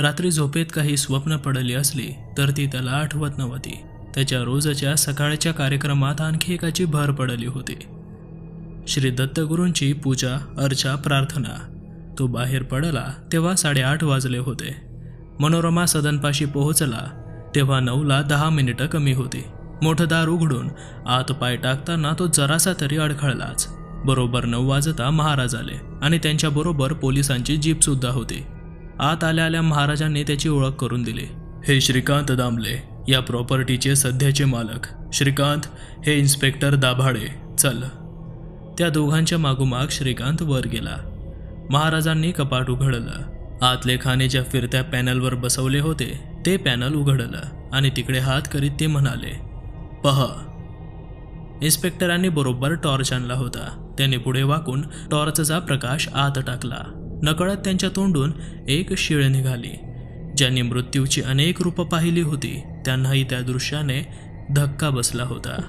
रात्री झोपेत काही स्वप्न पडली असली तर ती त्याला आठवत नव्हती. त्याच्या रोजच्या सकाळच्या कार्यक्रमात आणखी एकाची भर पडली होती. श्री दत्तगुरूंची पूजा अर्चा प्रार्थना. तो बाहेर पडला तेव्हा साडेआठ वाजले होते. मनोरमा सदनपाशी पोहोचला तेव्हा नऊला दहा मिनिटं कमी होती. मोठं दार उघडून आत पाय टाकताना तो जरासा तरी अडखळलाच. बरोबर नऊ वाजता महाराज आले आणि त्यांच्याबरोबर पोलिसांची जीपसुद्धा होती. आत आल्या आल्या महाराजांनी त्याची ओळख करून दिली. हे श्रीकांत दामले या प्रॉपर्टीचे सध्याचे मालक. श्रीकांत हे इन्स्पेक्टर दाभाडे. चल. त्या दोघांच्या मागोमाग श्रीकांत वर गेला. महाराजांनी कपाट उघडलं. आतले खाने ज्या फिरत्या पॅनलवर बसवले होते ते पॅनल उघडलं आणि तिकडे हात करीत ते म्हणाले पहा. इन्स्पेक्टरांनी बरोबर टॉर्च आणला होता. त्याने पुढे वाकून टॉर्चचा प्रकाश आत टाकला. नकळत त्यांच्या तोंडून एक शिळ निघाली. ज्यांनी मृत्यूची अनेक रूपं पाहिली होती त्यांनाही त्या दृश्याने धक्का बसला होता.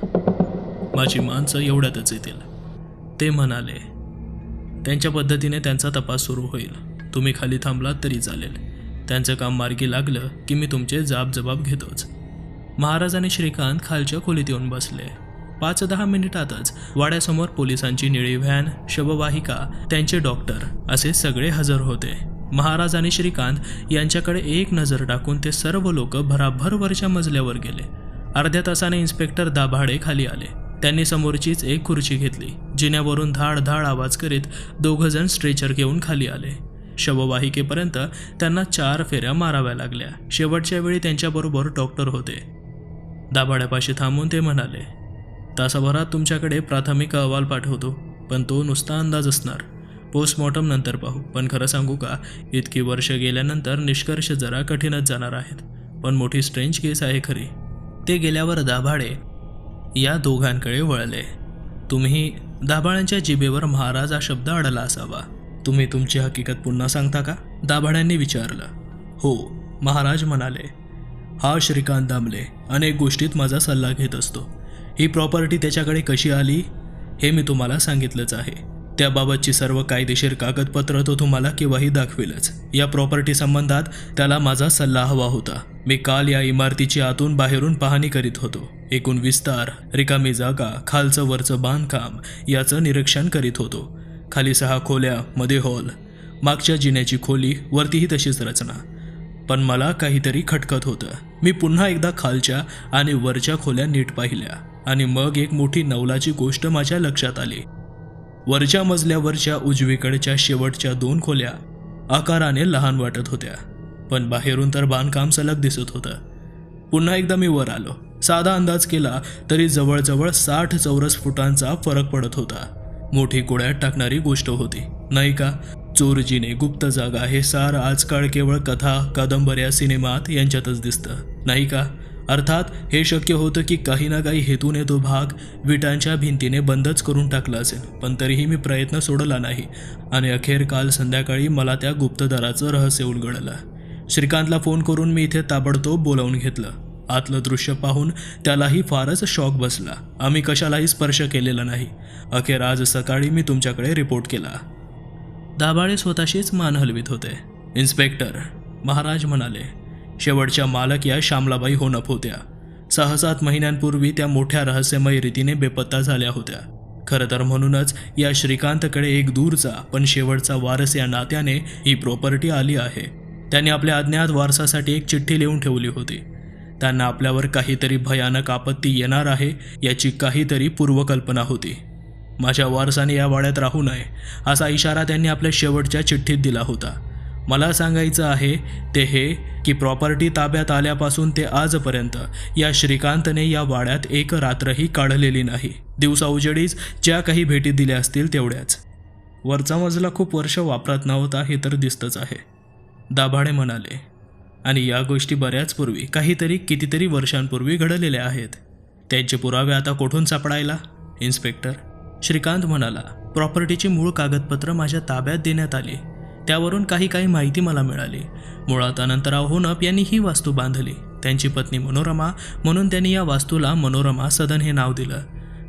माझी माणसं एवढ्यातच येतील. ते म्हणाले त्यांच्या पद्धतीने त्यांचा तपास सुरू होईल. तुम्ही खाली थांबलात तरी चालेल. त्यांचं काम मार्गी लागलं की मी तुमचे जाब जबाब घेतोच. महाराज आणि श्रीकांत खालच्या खोलीत येऊन बसले. पाच दहा मिनिटातच वाड्यासमोर पोलिसांची निळी व्हॅन शववाहिका त्यांचे डॉक्टर असे सगळे हजर होते. महाराज आणि श्रीकांत यांच्याकडे एक नजर टाकून ते सर्व लोक भराभर वरच्या मजल्यावर गेले. अर्ध्या तासाने इन्स्पेक्टर दाभाडे खाली आले. त्यांनी समोरचीच एक खुर्ची घेतली जिन्यावरून धाड धाड आवाज करीत दोघंजण स्ट्रेचर घेऊन खाली आले. शववाहिकेपर्यंत त्यांना चार फेऱ्या माराव्या लागल्या. शेवटच्या वेळी त्यांच्याबरोबर डॉक्टर होते. दाभाड्यापाशी थांबून ते म्हणाले तासाभरात तुमच्याकडे प्राथमिक अहवाल पाठवतो पण तो नुसता अंदाज असणार. पोस्टमॉर्टम नंतर पाहू. पण खरं सांगू का इतकी वर्ष गेल्यानंतर निष्कर्ष जरा कठीणच जाणार आहेत. पण मोठी स्ट्रेंज केस आहे खरी. ते गेल्यावर दाभाडे या दोघांकडे वळले. तुम्ही दाभाळ्यांच्या जिभेवर महाराज हा शब्द अडला असावा. तुम्ही तुमची हकीकत पुन्हा सांगता का? दाभाड्यांनी विचारलं. हो महाराज म्हणाले. हा श्रीकांत दामले अनेक गोष्टीत माझा सल्ला घेत असतो. ही प्रॉपर्टी त्याच्याकडे कशी आली हे मी तुम्हाला सांगितलंच आहे. त्याबाबतची सर्व कायदेशीर कागदपत्र तो तुम्हाला केव्हाही दाखवेलच. या प्रॉपर्टी संबंधात त्याला माझा सल्ला हवा होता. मी काल या इमारतीची आतून बाहेरून पाहणी करीत होतो. एकूण विस्तार रिकामी जागा खालचं वरचं बांधकाम याचं निरीक्षण करीत होतो. खाली सहा खोल्या मध्ये हॉल. मागच्या जिन्याची खोली वरतीही तशीच रचना. पण मला काहीतरी खटकत होतं. मी पुन्हा एकदा खालच्या आणि वरच्या खोल्या नीट पाहिल्या. आणि मग एक मोठी नवलाची गोष्ट माझ्या लक्षात आली. वरच्या मजल्यावरच्या उजवीकडच्या शेवटच्या दोन खोल्या आकाराने लहान वाटत होत्या पण बाहेरून तर बांधकाम सलग दिसत होतं. पुन्हा एकदा मी वर आलो. साधा अंदाज केला तरी जवळजवळ साठ चौरस फुटांचा फरक पडत होता. मोठी गोळ्यात टाकणारी गोष्ट होती. नाही का? चोरजीने गुप्त जागा हे सार आजकाल केवळ कथा कादंबऱ्या सिनेमात यांच्यातच दिसतं. नाही का? अर्थात हे शक्य होतं की काही ना काही हेतूने तो भाग विटांच्या भिंतीने बंदच करून टाकला असेल. पण तरीही मी प्रयत्न सोडला नाही. आणि अखेर काल संध्याकाळी मला त्या गुप्तदाराचं रहस्य उलगडलं. श्रीकांतला फोन करून मी इथे ताबडतोब बोलावून घेतलं. आतलं दृश्य पाहून त्यालाही फारच शॉक बसला. आम्ही कशालाही स्पर्श केलेला नाही. अखेर आज सकाळी मी तुमच्याकडे रिपोर्ट केला. दाभाळे स्वतःशीच मान हलवित होते. इन्स्पेक्टर महाराज म्हणाले शेवटच्या मालक या श्यामलाबाई होनप होत्या. सहा सात महिन्यांपूर्वी त्या मोठ्या रहस्यमय रीतीने बेपत्ता झाल्या होत्या. खरं तर म्हणूनच या श्रीकांतकडे एक दूरचा पण शेवटचा वारस या नात्याने ही प्रॉपर्टी आली आहे. त्याने आपल्या अज्ञात वारसासाठी एक चिठ्ठी लिहून ठेवली होती. त्यांना आपल्यावर काहीतरी भयानक आपत्ती येणार आहे याची काहीतरी पूर्वकल्पना होती. माझ्या वारसाने या वाड्यात राहू नये असा इशारा त्यांनी आपल्या शेवटच्या चिठ्ठीत दिला होता. मला सांगायचं आहे ते हे की प्रॉपर्टी ताब्यात आल्यापासून ते आजपर्यंत या श्रीकांतने या वाड्यात एक रात्रही काढलेली नाही. दिवसाउजेडीच ज्या काही भेटी दिल्या असतील तेवढ्याच. वरचा मजला खूप वर्ष वापरात नव्हता हे तर दिसतंच आहे. दाभाडे म्हणाले आणि या गोष्टी बऱ्याच पूर्वी काहीतरी कितीतरी वर्षांपूर्वी घडलेल्या आहेत. त्यांचे पुरावे आता कुठून सापडायला? इन्स्पेक्टर श्रीकांत म्हणाला प्रॉपर्टीची मूळ कागदपत्र माझ्या ताब्यात देण्यात आली. त्यावरून काही काही माहिती मला मिळाली. मुळात अनंतराव होनप यांनी ही वास्तू बांधली. त्यांची पत्नी मनोरमा म्हणून त्यांनी या वास्तूला मनोरमा सदन हे नाव दिलं.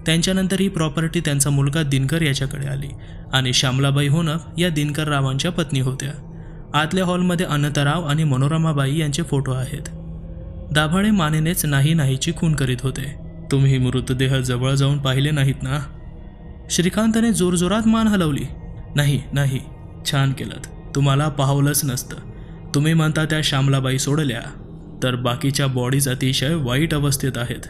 त्यांच्यानंतर ही प्रॉपर्टी त्यांचा मुलगा दिनकर याच्याकडे आली आणि श्यामलाबाई होनप या दिनकर रावांच्या पत्नी होत्या. आतल्या हॉलमध्ये अनंतराव आणि मनोरमाबाई यांचे फोटो आहेत. दाभाडे मानेनेच नाही नाहीची खून करीत होते. तुम्ही मृतदेह जवळ जाऊन पाहिले नाहीत ना? श्रीकांतने जोरजोरात मान हलवली. नाही नाही. छान केलं तुम्हाला पाहवलंच नसतं. तुम्ही म्हणता त्या श्यामलाबाई सोडल्या तर बाकीच्या बॉडीज अतिशय वाईट अवस्थेत आहेत.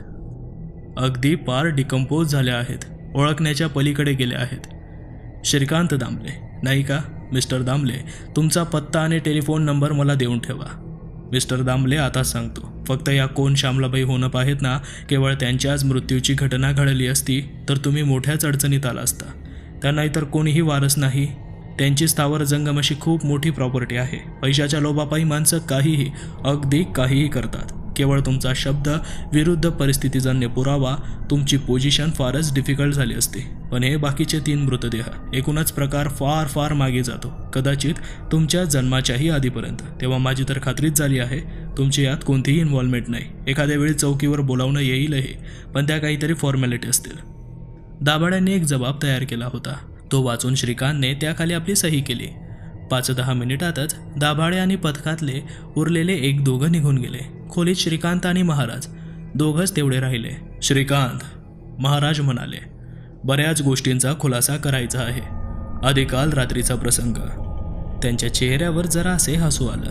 अगदी पार डिकम्पोज झाल्या आहेत ओळखण्याच्या पलीकडे गेल्या आहेत. श्रीकांत दामले नाही का? मिस्टर दामले तुमचा पत्ता आणि टेलिफोन नंबर मला देऊन ठेवा. मिस्टर दामले आता सांगतो फक्त या कोण श्यामलाबाई होणप आहेत ना केवळ त्यांच्याच मृत्यूची घटना घडली असती तर तुम्ही मोठ्याच अडचणीत आला असता. त्यांना इतर कोणीही वारस नाही. त्यांची स्थावर जंगम अशी खूप मोठी प्रॉपर्टी आहे. पैशाच्या लोभापायी माणसं काहीही अगदी काहीही करतात. केवळ तुमचा शब्द विरुद्ध परिस्थितीजन्य पुरावा तुमची पोझिशन फारच डिफिकल्ट झाली असते. पण हे बाकीचे तीन मृतदेह एकूणच प्रकार फार फार मागे जातो. कदाचित तुमच्या जन्माच्याही आधीपर्यंत. तेव्हा माझी तर खात्रीच झाली आहे तुमची यात कोणतीही इन्व्हॉल्वमेंट नाही. एखाद्या वेळी चौकीवर बोलावणं येईलही पण त्या काहीतरी फॉर्मॅलिटी असतील. दाभाड्यांनी एक जबाब तयार केला होता. तो वाचून श्रीकांतने त्याखाली आपली सही केली. पाच दहा मिनिटातच दाभाडे आणि पथकातले उरलेले एक दोघं निघून गेले. खोलीत श्रीकांत आणि महाराज. दोघंच तेवढे राहिले. श्रीकांत महाराज म्हणाले बऱ्याच गोष्टींचा खुलासा करायचा आहे. आधी काल रात्रीचा प्रसंग. त्यांच्या चेहऱ्यावर जरा असे हसू आलं.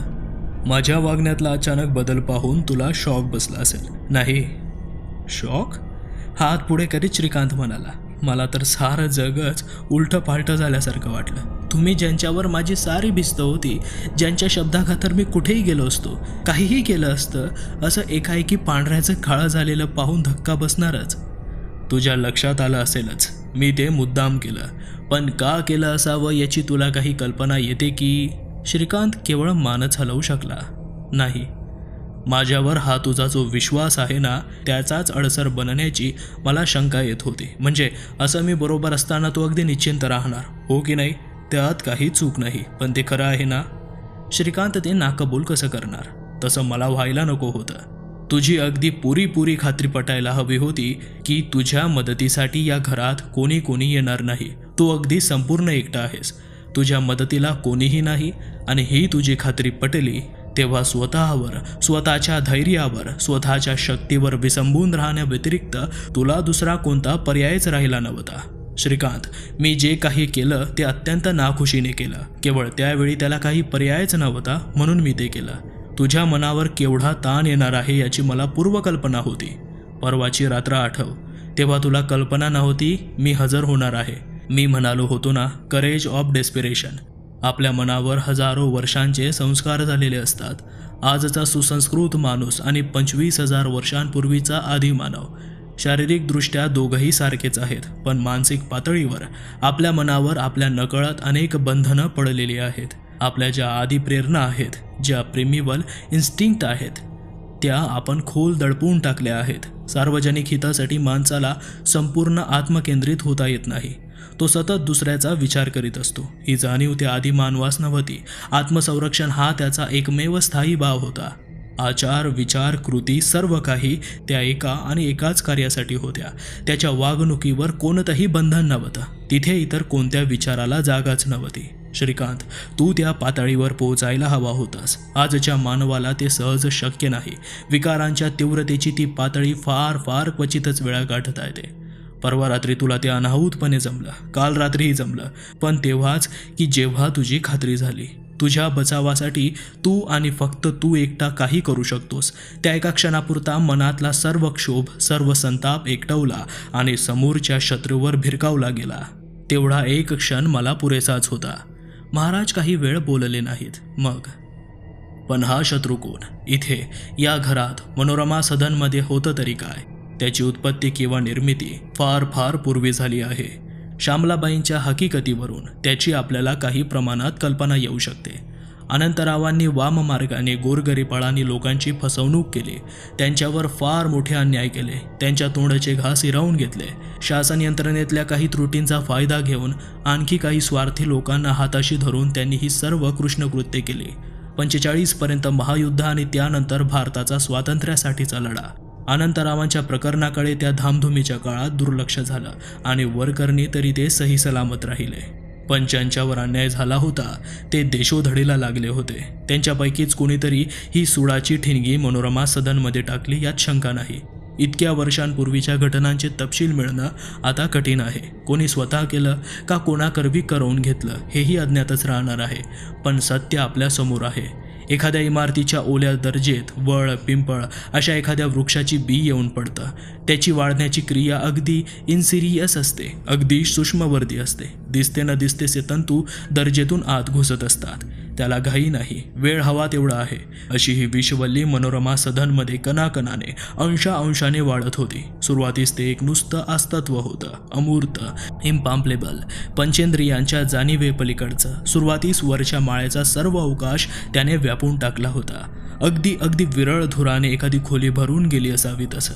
माझ्या वागण्यातला अचानक बदल पाहून तुला शॉक बसला असेल. नाही. शॉक? हात पुढे करीत श्रीकांत म्हणाला. मला तर सारं जगच उलटं पालटं झाल्यासारखं वाटलं. तुम्ही ज्यांच्यावर माझी सारी भिस्त होती ज्यांच्या शब्दाखातर मी कुठेही गेलो असतो काहीही केलं असतं असं एकाएकी पांढऱ्याचं काळं झालेलं पाहून धक्का बसणारच. तुझ्या लक्षात आलं असेलच. मी ते मुद्दाम केलं. पण का केलं असावं याची तुला काही कल्पना येते की श्रीकांत केवळ मानच हलवू शकला नाही. माझ्यावर हा तुझा जो विश्वास आहे ना त्याचाच अडसर बनण्याची मला शंका येत होती. म्हणजे असं मी बरोबर असताना तू अगदी निश्चिंत राहणार हो की नाही? त्यात काही चूक नाही पण ते खरं आहे ना? श्रीकांत ते नाकबूल कसं करणार? तसं मला व्हायला नको होतं. तुझी अगदी पुरीपुरी खात्री पटायला हवी होती की तुझ्या मदतीसाठी या घरात कोणी कोणी येणार नाही. तू अगदी संपूर्ण एकटा आहेस. तुझ्या मदतीला कोणीही नाही आणि ही तुझी खात्री पटली तेव्हा स्वतःवर स्वतःच्या धैर्यावर स्वतःच्या शक्तीवर विसंबून राहण्याव्यतिरिक्त तुला दुसरा कोणता पर्यायच राहिला नव्हता. श्रीकांत मी जे काही केलं ते अत्यंत नाखुशीने केलं. केवळ त्यावेळी त्याला काही पर्यायच नव्हता म्हणून मी ते केलं. तुझ्या मनावर केवढा ताण येणार आहे याची मला पूर्वकल्पना होती. परवाची रात्र आठव. तेव्हा तुला कल्पना नव्हती मी हजर होणार आहे. मी म्हणालो होतो ना करेज ऑफ डेस्पिरेशन आपल्या मनावर हजारो वर्षांचे संस्कार झालेले असतात. आजचा सुसंस्कृत माणूस आणि पंचवीस हजार वर्षांपूर्वीचा आदी मानव. शारीरिकदृष्ट्या दोघंही सारखेच आहेत पण मानसिक पातळीवर आपल्या मनावर आपल्या नकळत अनेक बंधनं पडलेली आहेत. आपल्या ज्या आदी प्रेरणा आहेत ज्या प्रेमिवल इन्स्टिंक्ट आहेत त्या आपण खोल दडपून टाकल्या आहेत. सार्वजनिक हितासाठी माणसाला संपूर्ण आत्मकेंद्रित होता येत नाही. तो सतत दुसऱ्याचा विचार करीत असतो. ही जाणीव त्या आधी मानवास नव्हती. आत्मसंरक्षण हा त्याचा एकमेव स्थायी भाव होता. आचार विचार कृती सर्व काही त्या एका आणि एकाच कार्यासाठी होत्या. त्याच्या वागणुकीवर कोणतंही बंधन नव्हतं. तिथे इतर कोणत्या विचाराला जागाच नव्हती. श्रीकांत तू त्या पातळीवर पोहोचायला हवा होतास. आजच्या मानवाला ते सहज शक्य नाही. विकारांच्या तीव्रतेची ती पातळी फार फार क्वचितच वेळा गाठता येते परवा रात्री तुला ते अनाहूतपणे जमलं. काल रात्रीही जमलं. पण तेव्हाच की जेव्हा तुझी खात्री झाली. तुझ्या बचावासाठी तू आणि फक्त तू एकटा काही करू शकतोस. त्या एका क्षणापुरता मनातला सर्व क्षोभ सर्व संताप एकटवला आणि समोरच्या शत्रूवर भिरकावला गेला. तेवढा एक क्षण मला पुरेसाच होता. महाराज काही वेळ बोलले नाहीत. मग? पण हा शत्रू कोण? इथे या घरात मनोरमा सदनमध्ये होतं तरी काय? त्याची उत्पत्ती किंवा निर्मिती फार फार पूर्वी झाली आहे. श्यामलाबाईंच्या हकीकतीवरून त्याची आपल्याला काही प्रमाणात कल्पना येऊ शकते. अनंतरावांनी वाममार्गाने गोरगरीबाळांनी लोकांची फसवणूक केली. त्यांच्यावर फार मोठे अन्याय केले. त्यांच्या तोंडाचे घास हिरावून घेतले. शासन यंत्रणेतल्या काही त्रुटींचा फायदा घेऊन आणखी काही स्वार्थी लोकांना हाताशी धरून त्यांनी ही सर्व कृष्णकृत्य केली. पंचेचाळीसपर्यंत महायुद्ध आणि त्यानंतर भारताचा स्वातंत्र्यासाठीचा लढा. अनंतरावांच्या प्रकरणाकडे त्या धामधुमीच्या काळात दुर्लक्ष झालं आणि वरकरणी तरी ते सही सलामत राहिले. पण ज्यांच्यावर अन्याय झाला होता ते देशोधडीला लागले होते. त्यांच्यापैकीच कोणीतरी ही सुडाची ठिणगी मनोरमा सदनमध्ये टाकली यात शंका नाही. इतक्या वर्षांपूर्वीच्या घटनांचे तपशील मिळणं आता कठीण आहे. कोणी स्वतः केलं का कोणाकरवी करवून घेतलं हेही अज्ञातच राहणार आहे. पण सत्य आपल्यासमोर आहे. एखाद्या इमारतीच्या ओल्या दर्जेत वळ पिंपळ अशा एखाद्या वृक्षाची बी येऊन पडतं. त्याची वाढण्याची क्रिया अगदी इन्सिरियस असते अगदी सूक्ष्मवर्दी असते. दिसते न दिसतेसे तंतू दर्जेतून आत घुसत असतात. त्याला घाई नाही. वेळ हवा तेवढा आहे. अशी ही विषवल्ली मनोरमा सदनमध्ये कणाकणाने अंशा अंशाने वाढत होती. सुरुवातीस ते एक नुसतं अस्तित्व होतं. अमूर्त इम्पाम्पलेबल पंचेंद्रियांच्या जाणीवेपलीकडचं. सुरुवातीस वरच्या माळ्याचा सर्व अवकाश त्याने व्यापून टाकला होता. अगदी अगदी विरळ धुराने एखादी खोली भरून गेली असावी तसं.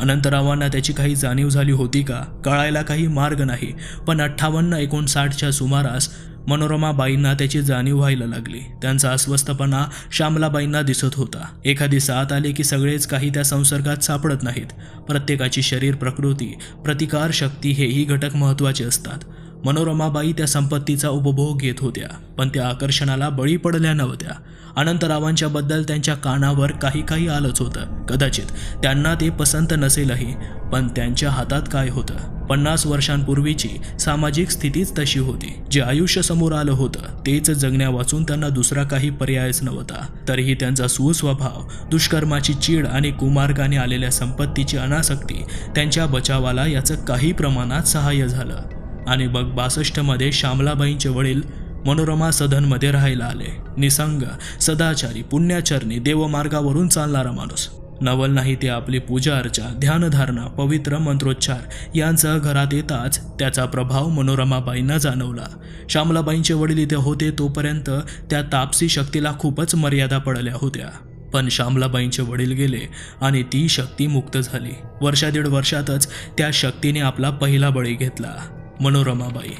अनंतरावांना त्याची काही जाणीव झाली होती का? कळायला काही मार्ग नाही. पण अठ्ठावन्न एकोणसाठच्या सुमारास मनोरमाबाईंना त्याची जाणीव व्हायला लागली. त्यांचा अस्वस्थपणा श्यामलाबाईंना दिसत होता. एखादी साथ आली की सगळेच काही त्या संसर्गात सापडत नाहीत. प्रत्येकाची शरीर प्रकृती प्रतिकार शक्ती हेही घटक महत्त्वाचे असतात. मनोरमाबाई त्या संपत्तीचा उपभोग घेत होत्या पण त्या आकर्षणाला बळी पडल्या नव्हत्या. अनंतरावांच्या बद्दल त्यांच्या कानावर काही काही आलंच होतं. कदाचित त्यांना ते पसंत नसेलही पण त्यांच्या हातात काय होतं? पन्नास वर्षांपूर्वीची सामाजिक स्थितीच तशी होती. जे आयुष्य समोर आलं होतं तेच जगण्या वाचून त्यांना दुसरा काही पर्यायच नव्हता. तरीही त्यांचा सुस्वभाव दुष्कर्माची चीड आणि कुमार्गाने आलेल्या संपत्तीची अनासक्ती त्यांच्या बचावाला याचं काही प्रमाणात सहाय्य झालं. आणि मग बासष्टमध्ये श्यामलाबाईंचे वडील मनोरमा सदनमध्ये राहायला आले. निसंग सदाचारी पुण्याचरणी देवमार्गावरून चालणारा माणूस. नवल नाही ते आपली पूजा अर्चा ध्यानधारणा पवित्र मंत्रोच्चार यांचा घरात येताच त्याचा प्रभाव मनोरमाबाईंना जाणवला. श्यामलाबाईंचे वडील इथे होते तोपर्यंत त्या तापसी शक्तीला खूपच मर्यादा पडल्या होत्या. पण श्यामलाबाईंचे वडील गेले आणि ती शक्ती मुक्त झाली. वर्षा दीड वर्षातच त्या शक्तीने आपला पहिला बळी घेतला. मनोरमाबाई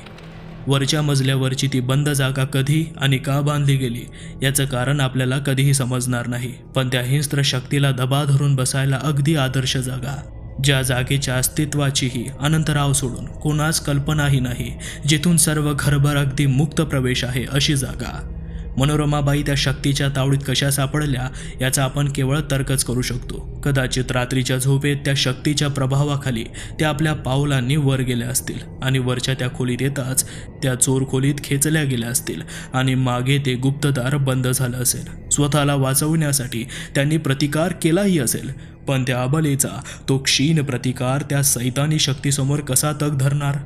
वरच्या मजल्यावरची ती बंद जागा कधी आणि का बांधली गेली याचं कारण आपल्याला कधीही समजणार नाही. पण त्या हिंस्त्र शक्तीला दबा धरून बसायला अगदी आदर्श जागा. ज्या जागेच्या अस्तित्वाचीही अनंतराव सोडून कोणाच कल्पनाही नाही जिथून सर्व घरभर अगदी मुक्त प्रवेश आहे अशी जागा. मनोरमाबाई त्या शक्तीच्या तावडीत कशा सापडल्या याचा आपण केवळ तर्कच करू शकतो. कदाचित रात्रीच्या झोपेत त्या शक्तीच्या प्रभावाखाली त्या आपल्या पावलांनी वर गेल्या असतील आणि वरच्या त्या खोलीत येताच त्या चोर खोलीत खेचल्या गेल्या असतील आणि मागे ते गुप्तदार बंद झालं असेल. स्वतःला वाचवण्यासाठी त्यांनी प्रतिकार केलाही असेल पण त्या अबलेचा तो क्षीण प्रतिकार त्या सैतानी शक्तीसमोर कसा तग धरणार?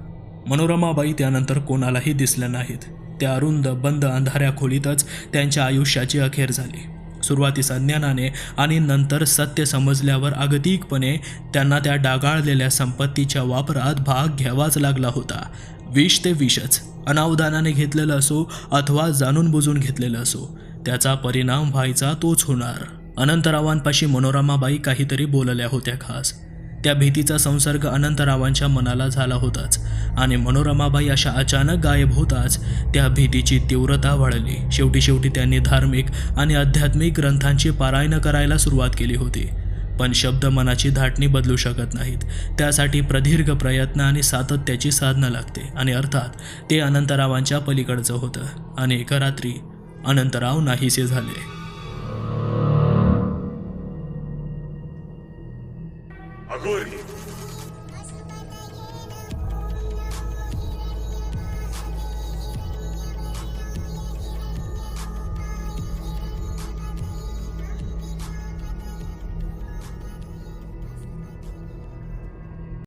मनोरमाबाई त्यानंतर कोणालाही दिसल्या नाहीत. त्या अरुंद बंद अंधाऱ्या खोलीतच त्यांच्या आयुष्याची अखेर झाली. सुरुवातीस अज्ञानाने आणि नंतर सत्य समजल्यावर अगतिकपणे त्यांना त्या डागाळलेल्या संपत्तीच्या वापरात भाग घ्यावाच लागला होता. विष ते विषच. अनावधानाने घेतलेलं असो अथवा जाणून बुजून घेतलेलं असो त्याचा परिणाम व्हायचा तोच होणार. अनंतरावांपाशी मनोरमाबाई काहीतरी बोलल्या होत्या खास. त्या भीतीचा संसर्ग अनंतरावांच्या मनाला झाला होताच. आणि मनोरमाबाई अशा अचानक गायब होताच त्या भीतीची तीव्रता वाढली. शेवटी शेवटी त्यांनी धार्मिक आणि आध्यात्मिक ग्रंथांची पारायण करायला सुरुवात केली होती. पण शब्द मनाची धाटणी बदलू शकत नाहीत. त्यासाठी प्रदीर्घ प्रयत्न आणि सातत्याची साधना लागते. आणि अर्थात ते अनंतरावांच्या पलीकडचं होतं. आणि एका रात्री अनंतराव नाहीसे झाले.